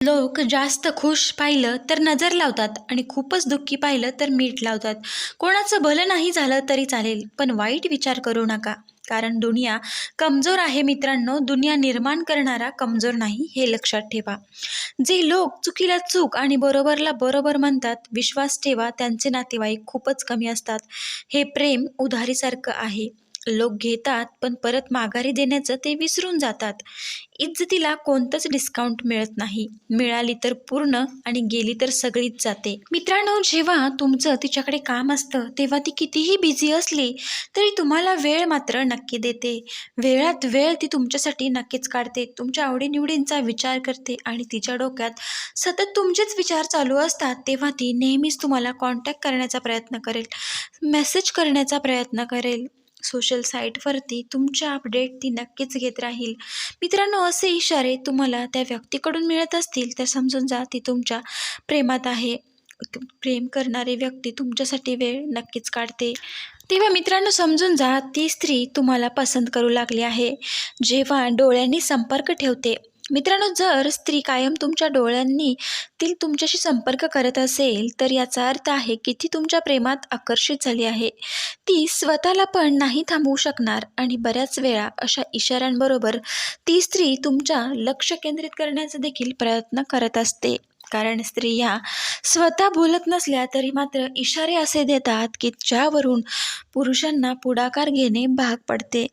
लोक जास्त खुश पाहिलं तर नजर लावतात आणि खूपच दुःखी पाहिलं तर मीठ लावतात. कोणाचं भलं नाही झालं तरी चालेल पण वाईट विचार करू नका. कारण दुनिया कमजोर आहे मित्रांनो दुनिया निर्माण करणारा कमजोर नाही हे लक्षात ठेवा. जे लोक चुकीला चूक आणि बरोबरला बरोबर म्हणतात विश्वास ठेवा त्यांचे नातेवाईक खूपच कमी असतात. हे प्रेम उधारीसारखं आहे. लोक घेतात पण परत माघारी देण्याचं ते विसरून जातात. इज्जतीला कोणतंच डिस्काउंट मिळत नाही. मिळाली तर पूर्ण आणि गेली तर सगळीच जाते. मित्रांनो जेव्हा तुमचं तिच्याकडे काम असतं तेव्हा ती कितीही बिझी असली तरी तुम्हाला वेळ मात्र नक्की देते. वेळात वेळ ती तुमच्यासाठी नक्कीच काढते. तुमच्या आवडीनिवडींचा विचार करते आणि तिच्या डोक्यात सतत तुमचेच विचार चालू असतात तेव्हा ती नेहमीच तुम्हाला कॉन्टॅक्ट करण्याचा प्रयत्न करेल. मेसेज करण्याचा प्रयत्न करेल. सोशल साईटवरती तुमच्या अपडेट ती नक्कीच घेत राहील. मित्रांनो असे इशारे तुम्हाला त्या व्यक्तीकडून मिळत असतील तर समजून जा ती तुमच्या प्रेमात आहे. प्रेम करणारी व्यक्ती तुमच्यासाठी वेळ नक्कीच काढते. तेव्हा मित्रांनो समजून जा ती स्त्री तुम्हाला पसंत करू लागली आहे. जेव्हा डोळ्यांनी संपर्क ठेवते मित्रांनो जर स्त्री कायम तुमच्या डोळ्यांनी ती तुमच्याशी संपर्क करत असेल तर याचा अर्थ आहे की ती तुमच्या प्रेमात आकर्षित झाली आहे. ती स्वतःला पण नाही थांबवू शकणार आणि बऱ्याच वेळा अशा इशाऱ्यांबरोबर ती स्त्री तुमच्या लक्ष केंद्रित करण्याचा देखील प्रयत्न करत असते. कारण स्त्रिया स्वतः बोलत नसल्या तरी मात्र इशारे असे देतात की ज्यावरून पुरुषांना पुढाकार घेणे भाग पडते.